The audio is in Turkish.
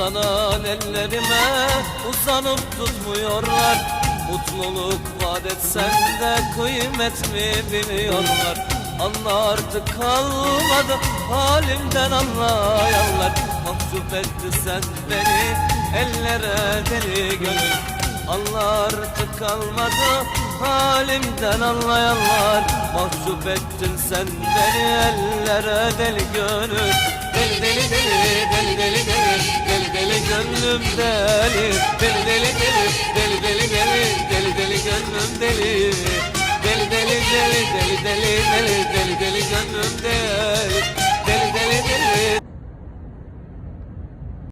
Uzanan ellerime uzanıp tutmuyorlar. Mutluluk vaat etsen de kıymet mi biliyorlar Anla artık kalmadı halimden anlayanlar. Mahcup etti sen beni ellere deli gönül. Allah artık kalmadı halimden anlayanlar. Mahcup ettin sen beni ellere deli gönül deli Deli deli deli deli deli deli deli deli gönlüm deli Deli deli deli deli deli deli